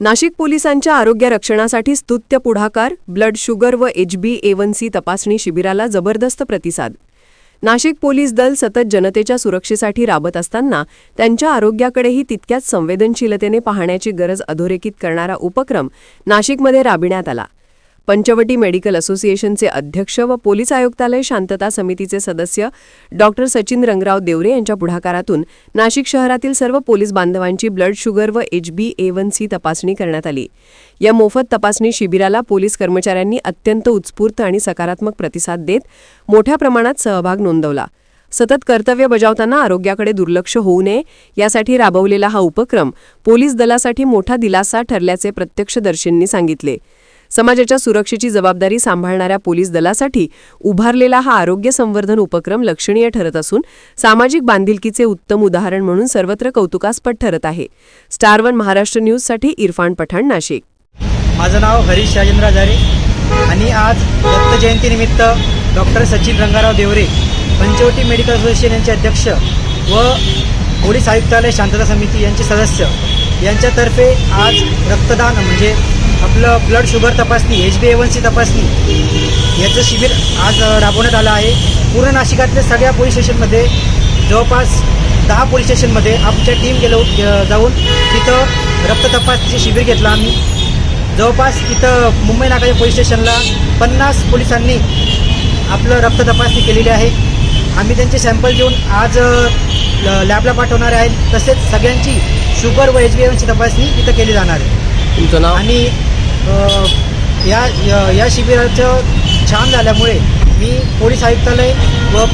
नाशिक पोलिसांच्या आरोग्य रक्षणासाठी स्तुत्य पुढाकार ब्लड शुगर व H B A one one C तपासणी शिबिराला जबरदस्त प्रतिसाद. नाशिक पोलीस दल सतत जनतेच्या सुरक्षेसाठी राबत असताना त्यांच्या आरोग्याकडेही तितक्याच संवेदनशीलतेने पाहण्याची गरज अधोरेखित करणारा उपक्रम नाशिकमध्ये राबविण्यात आला. पंचवटी मेडिकल असोसिएशनचे अध्यक्ष व पोलीस आयुक्तालय शांतता समितीचे सदस्य डॉक्टर सचिन रंगराव देवरे यांच्या पुढाकारातून नाशिक शहरातील सर्व पोलीस बांधवांची ब्लड शुगर व H B A one C तपासणी करण्यात आली. या मोफत तपासणी शिबिराला पोलीस कर्मचाऱ्यांनी अत्यंत उत्स्फूर्त आणि सकारात्मक प्रतिसाद देत मोठ्या प्रमाणात सहभाग नोंदवला. सतत कर्तव्य बजावताना आरोग्याकडे दुर्लक्ष होऊ नये यासाठी राबवलेला हा उपक्रम पोलीस दलासाठी मोठा दिलासा ठरल्याचे प्रत्यक्षदर्शींनी सांगितले. समाजाच्या सुरक्षेची जबाबदारी सांभाळणाऱ्या पोलीस दलासाठी उभारलेला हा आरोग्य संवर्धन उपक्रम लक्षणीय ठरत असून सामाजिक बांधिलकीचे उत्तम उदाहरण म्हणून सर्वत्र कौतुकास्पद ठरत आहे. स्टार वन महाराष्ट्र न्यूजसाठी इरफान पठाण नाशिक. माझं नाव हरीश राजेंद्र हजारे आणि आज दत्त जयंतीनिमित्त doctor Sachin Rangarao Deore Panchavati medical association यांचे अध्यक्ष व पोलीस आयुक्तालय शांतता समिती यांचे सदस्य यांच्यातर्फे आज रक्तदान म्हणजे आपलं ब्लड शुगर तपासणी एच बी ए सी तपासणी याचं शिबिर आज राबवण्यात आलं आहे. पूर्ण नाशिकातल्या सगळ्या पोलीस स्टेशनमध्ये जवळपास दहा पोलीस स्टेशनमध्ये आमच्या टीम गेलो जाऊन तिथं रक्त तपासणीचे शिबिर घेतलं आम्ही. जवळपास इथं मुंबई नाकाच्या पोलीस स्टेशनला पन्नास पोलिसांनी आपलं रक्त तपासणी केलेली आहे. आम्ही त्यांचे सॅम्पल घेऊन आज लॅबला पाठवणार आहेत तसेच सगळ्यांची शुगर व एच बी एनची तपासणी इथं केली जाणार आहे. तुमचं नाव? आणि या या- शिबिराचं छान झाल्यामुळे मी पोलीस आयुक्तालय व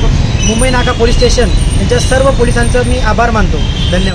मुंबई नाका पोलीस स्टेशन यांच्या सर्व पोलिसांचं मी आभार मानतो. धन्यवाद.